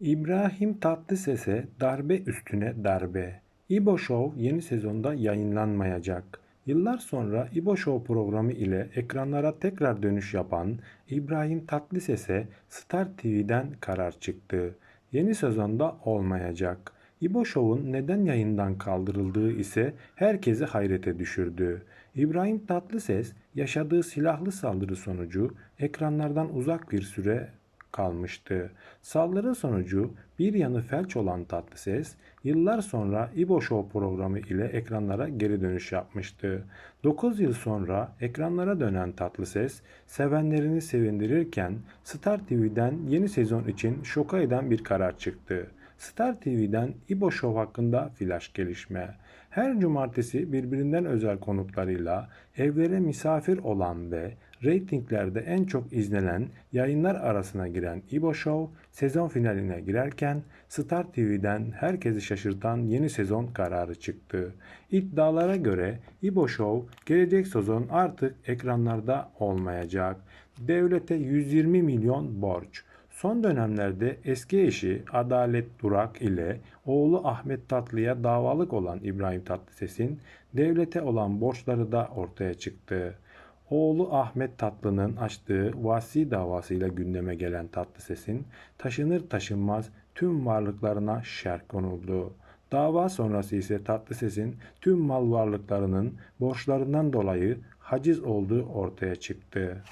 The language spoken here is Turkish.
İbrahim Tatlıses'e darbe üstüne darbe. İbo Show yeni sezonda yayınlanmayacak. Yıllar sonra İbo Show programı ile ekranlara tekrar dönüş yapan İbrahim Tatlıses'e Star TV'den karar çıktı. Yeni sezonda olmayacak. İbo Show'un neden yayından kaldırıldığı ise herkesi hayrete düşürdü. İbrahim Tatlıses yaşadığı silahlı saldırı sonucu ekranlardan uzak bir süre kalmıştı. Saldırı sonucu bir yanı felç olan Tatlıses, yıllar sonra İbo Show programı ile ekranlara geri dönüş yapmıştı. 9 yıl sonra ekranlara dönen Tatlıses, sevenlerini sevindirirken Star TV'den yeni sezon için şoka eden bir karar çıktı. Star TV'den İbo Show hakkında flash gelişme. Her cumartesi birbirinden özel konuklarıyla evlere misafir olan ve reytinglerde en çok izlenen yayınlar arasına giren İbo Show sezon finaline girerken Star TV'den herkesi şaşırtan yeni sezon kararı çıktı. İddialara göre İbo Show gelecek sezon artık ekranlarda olmayacak. Devlete 120 milyon borç. Son dönemlerde eski eşi Adalet Durak ile oğlu Ahmet Tatlı'ya davalık olan İbrahim Tatlıses'in devlete olan borçları da ortaya çıktı. Oğlu Ahmet Tatlı'nın açtığı vasi davasıyla gündeme gelen Tatlıses'in taşınır taşınmaz tüm varlıklarına şerh konuldu. Dava sonrası ise Tatlıses'in tüm mal varlıklarının borçlarından dolayı haciz olduğu ortaya çıktı.